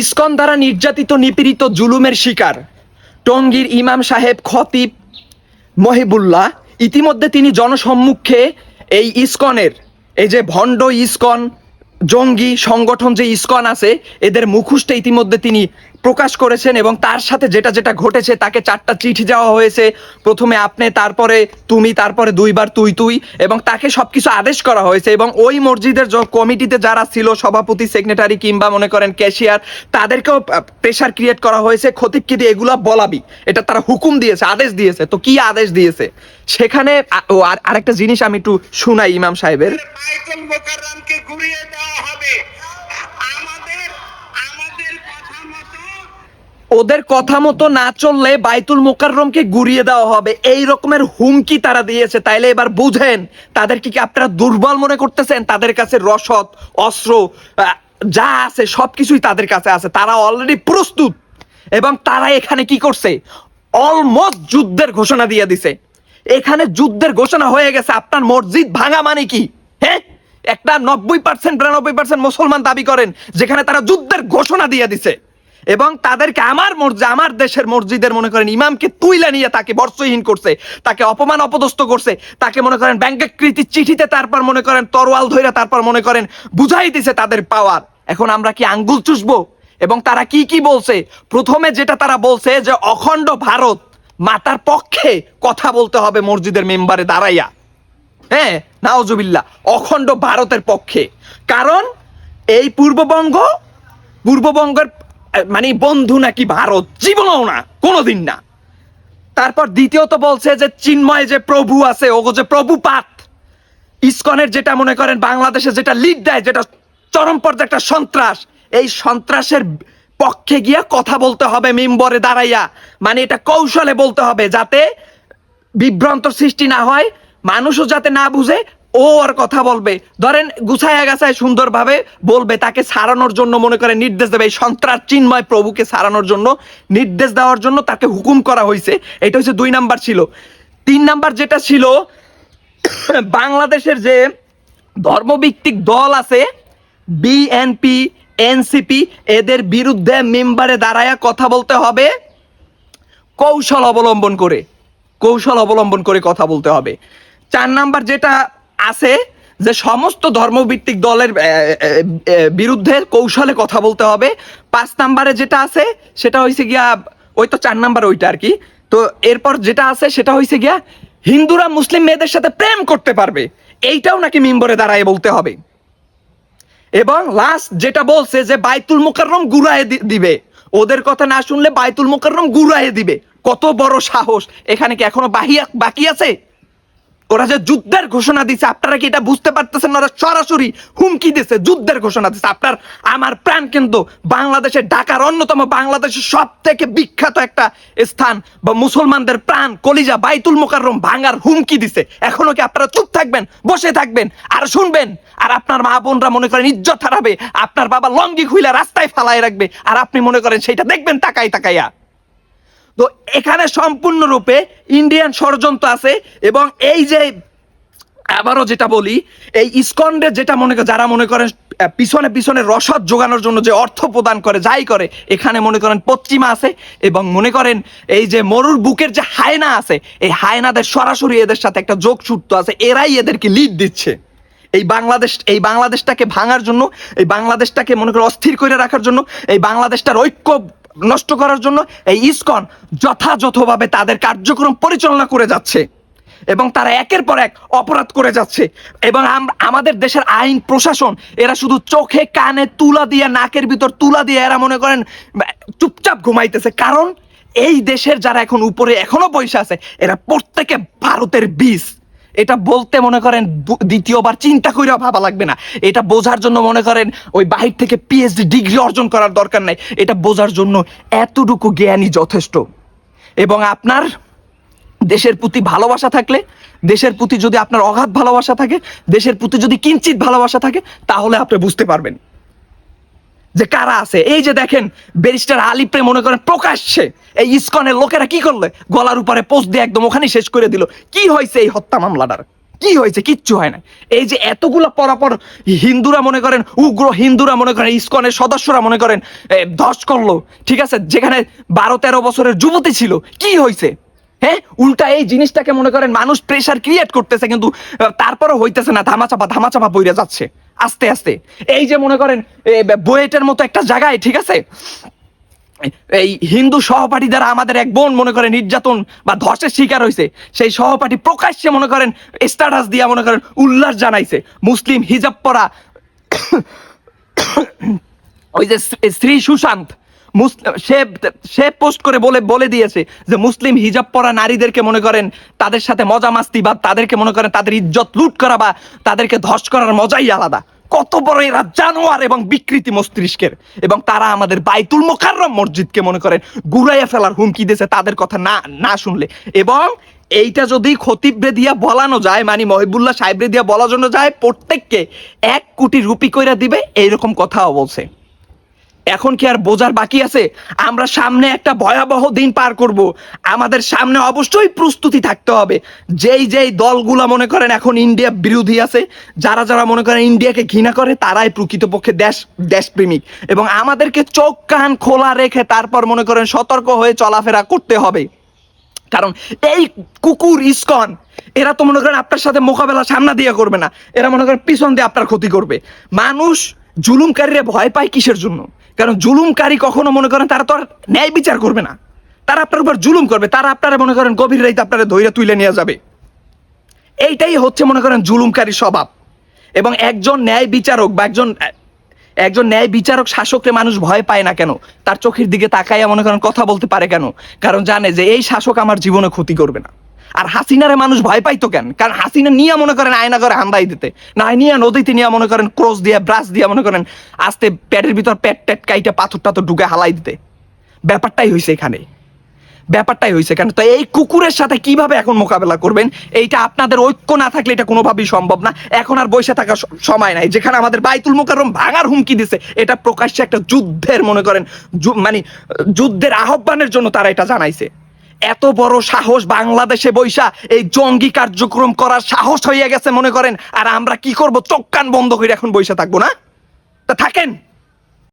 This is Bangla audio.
ইসকন দ্বারা নির্যাতিত নিপীড়িত জুলুমের শিকার। টঙ্গীর ইমাম সাহেব খতিব মহিবুল্লাহ ইতিমধ্যে তিনি জনসম্মুখে এই ইস্কনের, এই যে ভণ্ড ইস্কন, জঙ্গি সংগঠন যে ইস্কন আছে, এদের মুখোশটা ইতিমধ্যে তিনি প্রকাশ করেছেন এবং তার সাথে যেটা যেটা ঘটেছে, তাকে চারটা চিঠি দেওয়া হয়েছে। প্রথমে আপনি, তারপরে তুমি, তারপরে দুইবার তুই তুই এবং তাকে সব কিছু আদেশ করা হয়েছে এবং ওই মসজিদের কমিটিতে যারা ছিল, সভাপতি, সেক্রেটারি কিংবা মনে করেন ক্যাশিয়ার, তাদেরকেও প্রেশার ক্রিয়েট করা হয়েছে। দিয়ে এগুলা বলাবি? এটা তারা হুকুম দিয়েছে, আদেশ দিয়েছে। তো কি আদেশ দিয়েছে? সেখানে ও, আর আরেকটা জিনিস আমি একটু শুনাই ইমাম সাহেবের। ঘুরিয়ে দেওয়া হবে আমাদের আমাদের কথা মতো ওদের কথা মতো না চললে বাইতুল মোকাররমকে গুড়িয়ে দেওয়া হবে। এই রকমের হুমকি তারা দিয়েছে। তাইলে এবার বুঝেন, তাদেরকে কি আপনারা দুর্বল মনে করতেছেন? তাদের কাছে রসদ, অস্ত্র যা আছে, সবকিছুই তাদের কাছে আছে। তারা অলরেডি প্রস্তুত। এবং তারা এখানে কি করছে? অলমোস্ট যুদ্ধের ঘোষণা দিয়ে দিছে। এখানে যুদ্ধের ঘোষণা হয়ে গেছে। আপনার মসজিদ ভাঙা মানে কি? হ্যাঁ? একটা নব্বই পার্সেন্ট বিরানব্বই পার্সেন্ট মুসলমান দাবি করেন, যেখানে তারা যুদ্ধের ঘোষণা দিয়ে দিছে। এবং তাদেরকে আমার মসজিদ আমার দেশের মসজিদের মনে করেন ইমামকে তুইলা নিয়ে তাকে বর্ষহীন করছে, তাকে অপমান অপদস্থ করছে, তাকে মনে করেন ব্যাংকাকৃতির চিঠিতে তারপর মনে করেন তরোয়াল ধইরা তারপর মনে করেন বুঝাই দিছে তাদের পাওয়ার এখন আমরা কি আঙ্গুল চুষবো? এবং তারা কি কি বলছে? প্রথমে যেটা তারা বলছে যে, অখণ্ড ভারত, মাতার পক্ষে কথা বলতে হবে মসজিদের মেম্বারে দাঁড়াইয়া। হ্যাঁ নাওজুবিল্লা অখণ্ড ভারতের পক্ষে। কারণ এই পূর্ববঙ্গ, পূর্ববঙ্গের মানে বন্ধু নাকি ভারত? জীবনও না, কোনোদিন না। তারপর দ্বিতীয়ত বলছে যে চিন্ময় যে প্রভু আছে ও যে প্রভুপাত, ইস্কনের যেটা মনে করেন বাংলাদেশে যেটা লিড দেয়, যেটা চরম পর্যায়ে একটা সন্ত্রাস, এই সন্ত্রাসের পক্ষে গিয়া কথা বলতে হবে, মেম্বরে দাঁড়াইয়া। মানে এটা কৌশলে বলতে হবে যাতে বিভ্রান্ত সৃষ্টি না হয়, মানুষও যাতে না বুঝে ও আর কথা বলবে। ধরেন গুছায়া গাছায় সুন্দরভাবে বলবে, তাকে সারানোর জন্য মনে করে নির্দেশ দেবে, এই সন্ত্রাস চিন্ময় প্রভুকে সারানোর জন্য নির্দেশ দেওয়ার জন্য তাকে হুকুম করা হয়েছে। এটা হচ্ছে দুই নাম্বার ছিল। তিন নাম্বার যেটা ছিল, বাংলাদেশের যে ধর্মভিত্তিক দল আছে বিএনপি এনসিপি এদের বিরুদ্ধে মেম্বারে দাঁড়ায়া কথা বলতে হবে, কৌশল অবলম্বন করে, কৌশল অবলম্বন করে কথা বলতে হবে। চার নাম্বার যেটা আছে যে সমস্ত ধর্মভিত্তিক দলের বিরুদ্ধে কৌশলে কথা বলতে হবে। পাঁচ নাম্বারে যেটা আছে, সেটা হয়েছে গিয়া, ওই তো চার নাম্বার ওইটা আর কি। তো এরপর যেটা আছে, সেটা হয়েছে গিয়া, হিন্দুরা মুসলিম মেয়েদের সাথে প্রেম করতে পারবে। এইটাও নাকি মিম্বরে দাঁড়ায় বলতে হবে। এবং লাস্ট যেটা বলছে যে, বাইতুল মোকাররম গুড়ায় দিবে। ওদের কথা না শুনলে বাইতুল মোকাররম গুড়ায় দিবে। কত বড় সাহস। এখানে কি এখনও বাহিয়া বাকি আছে? ওরা যে যুদ্ধের ঘোষণা দিছে, আপনারা কি এটা বুঝতে পারতেছেন? ওরা সরাসরি হুমকি দিছে, যুদ্ধের ঘোষণা দিছে। আপনার, আমার প্রাণ কিন্তু বাংলাদেশের ঢাকার অন্যতম বাংলাদেশের সব থেকে বিখ্যাত একটা স্থান। বা মুসলমানদের প্রাণ, কলিজা বাইতুল মোকাররম ভাঙার হুমকি দিছে। এখনও কি আপনারা চুপ থাকবেন? বসে থাকবেন আর শুনবেন। আর আপনার মা বোনরা মনে করেন ইজ্জত হারাবে। আপনার বাবা লঙ্গি খুইলা রাস্তায় ফালাই রাখবে। আর আপনি মনে করেন সেটা দেখবেন তাকাই তাকাইয়া। তো এখানে সম্পূর্ণরূপে ইন্ডিয়ান ষড়যন্ত্র আছে এবং এই যে আবারও যেটা বলি, এই ইসকন্ডে যেটা মনে যারা মনে করেন পিছনে পিছনে রসদ যোগানোর জন্য যে অর্থ প্রদান করে, যাই করে, এখানে মনে করেন পশ্চিমা আছে এবং মনে করেন এই যে মরুর বুকের যে হায়না আছে, এই হায়নাদের সরাসরি এদের সাথে একটা যোগসূত্র আছে, এরাই এদেরকে লিড দিচ্ছে। এই বাংলাদেশ, এই বাংলাদেশটাকে ভাঙার জন্য, এই বাংলাদেশটাকে মনে করে, অস্থির করে রাখার জন্য, এই বাংলাদেশটার ঐক্য নষ্ট করার জন্য এই ইসকন যথাযথভাবে তাদের কার্যক্রম পরিচালনা করে যাচ্ছে এবং তারা একের পর এক অপরাধ করে যাচ্ছে। এবং আমাদের দেশের আইন প্রশাসন, এরা শুধু চোখে কানে তুলা দিয়ে, নাকের ভিতর তুলা দিয়ে এরা মনে করেন চুপচাপ ঘুমাইতেছে। কারণ এই দেশের যারা এখন উপরে এখনও পয়সা আছে, এরা প্রত্যেকে ভারতের বীজ। এটা বলতে মনে করেন দ্বিতীয়বার চিন্তা করেও ভাবা লাগবে না। এটা বোঝার জন্য মনে করেন ওই বাহির থেকে পিএইচডি ডিগ্রি অর্জন করার দরকার নাই। এটা বোঝার জন্য এতটুকু জ্ঞানই যথেষ্ট। এবং আপনার দেশের প্রতি ভালোবাসা থাকলে, দেশের প্রতি যদি আপনার অগাধ ভালোবাসা থাকে, দেশের প্রতি যদি কিঞ্চিত ভালোবাসা থাকে, তাহলে আপনি বুঝতে পারবেন। যে কারা আছে? এই যে দেখেন ব্যারিস্টার আলিপ্রে মনে করেন প্রকাশ্যে এই ইসকনের লোকেরা কি করলে? গলার উপরে পোস্ট দিয়ে একদম ওখানেই শেষ করে দিল। কি হয়েছে এই হত্যা মামলাটার? কি হয়েছে? কিচ্ছু হয় না এই যে এতগুলো পরাপর হিন্দুরা মনে করেন, উগ্র হিন্দুরা মনে করেন, ইসকনের সদস্যরা মনে করেন ধস করল, ঠিক আছে? যেখানে বারো তেরো বছরের যুবতী ছিল, কি হয়েছে? হ্যাঁ? উল্টা এই জিনিসটাকে মনে করেন মানুষ প্রেসার ক্রিয়েট করতেছে, কিন্তু তারপরও হইতেছে না, ধামাচাপা ধামাচাপা বইরে যাচ্ছে। আস্তে আস্তে। এই যে মনে করেন বুয়েটের মতো একটা জায়গায়, ঠিক আছে? এই হিন্দু সহপাঠী দ্বারা আমাদের এক বোন মনে করেন নির্যাতন বা ধসের শিকার হয়েছে, সেই সহপাঠী প্রকাশ্যে মনে করেন স্ট্যাটাস দিয়া মনে করেন উল্লাস জানাইছে। মুসলিম হিজাব পরা ওই যে শ্রী- সুশান্ত সে সে পোস্ট করে বলে বলে দিয়েছে যে মুসলিম হিজাব পরা নারীদেরকে মনে করেন তাদের সাথে মজা মাস্তি বা তাদেরকে মনে করেন তাদের ইজ্জত লুট করা বা তাদেরকে ধস করার মজাই আলাদা। কত বড় এরা জানোয়ার এবং বিকৃতি মস্তিষ্কের। এবং তারা আমাদের বাইতুল মোকাররম মসজিদকে মনে করেন গুড়াইয়া ফেলার হুমকি দিয়েছে তাদের কথা না না শুনলে। এবং এইটা যদি খতিবরে দিয়া বলানো যায় মানে মহিবুল্লাহ সাহেবরে দিয়া বলার জন্য যায়, প্রত্যেককে এক কোটি রুপি কইরা দিবে, এইরকম কথাও বলছে। এখন কি আর বোঝার বাকি আছে? আমরা সামনে একটা ভয়াবহ দিন পার করব। আমাদের সামনে অবশ্যই প্রস্তুতি থাকতে হবে। যেই যেই দলগুলা মনে করেন এখন ইন্ডিয়া বিরোধী আছে, যারা যারা মনে করেন ইন্ডিয়াকে ঘৃণা করে, তারাই প্রকৃতপক্ষে দেশ, দেশপ্রেমিক। এবং আমাদেরকে চোখ, কান খোলা রেখে তারপর মনে করেন সতর্ক হয়ে চলাফেরা করতে হবে। কারণ এই কুকুর, ইস্কন, এরা তো মনে করেন আপনার সাথে মোকাবেলা সামনা দিয়ে করবে না। এরা মনে করেন পিছন দিয়ে আপনার ক্ষতি করবে। মানুষ জুলুমকারীরা ভয় পায় কিসের জন্য? কারণ জুলুমকারী কখনো মনে করেন তারা তো আর ন্যায় বিচার করবে না। তারা আপনার উপর জুলুম করবে, তারা আপনারা মনে করেন গভীর রাইতে আপনারা ধৈর্য তুলে নিয়ে যাবে। এইটাই হচ্ছে মনে করেন জুলুমকারী স্বভাব। এবং একজন ন্যায় বিচারক বা একজন একজন ন্যায় বিচারক শাসককে মানুষ ভয় পায় না কেন? তার চোখের দিকে তাকাইয়া মনে করেন কথা বলতে পারে কেন? কারণ জানে যে এই শাসক আমার জীবনে ক্ষতি করবে না। আর হাসিনারে মানুষ ভয় পাইতো কেন? কারণ হাসিনা নিয়ে মনে করেন আয়না করে হান্দাই দিতে। না, নিয়ে নদীতে নিয়ে মনে করেন ক্রস দিয়ে, ব্রাশ দিয়ে মনে করেন আস্তে পেটের ভিতর পেট টেট কাইটা পাথর টাথর ঢুকে হালাই দিতে। ব্যাপারটাই হয়েছে এখানে। ব্যাপারটাই হয়েছে কেন তো এই কুকুরের সাথে কীভাবে এখন মোকাবেলা করবেন? এইটা আপনাদের ঐক্য না থাকলে এটা কোনোভাবেই সম্ভব না। এখন আর বসে থাকার সময় নাই। যেখানে আমাদের বাইতুল মোকাররম ভাঙার হুমকি দিছে, এটা প্রকাশ্যে একটা যুদ্ধের মনে করেন মানে যুদ্ধের আহ্বানের জন্য তারা এটা জানাইছে। এত বড় সাহস বাংলাদেশে বৈশা এই জঙ্গি কার্যক্রম করার সাহস হইয়া গেছে, মনে করেন। আর আমরা কি করব? চোখ কান বন্ধ করে এখন বৈশা থাকব না? তা থাকেন।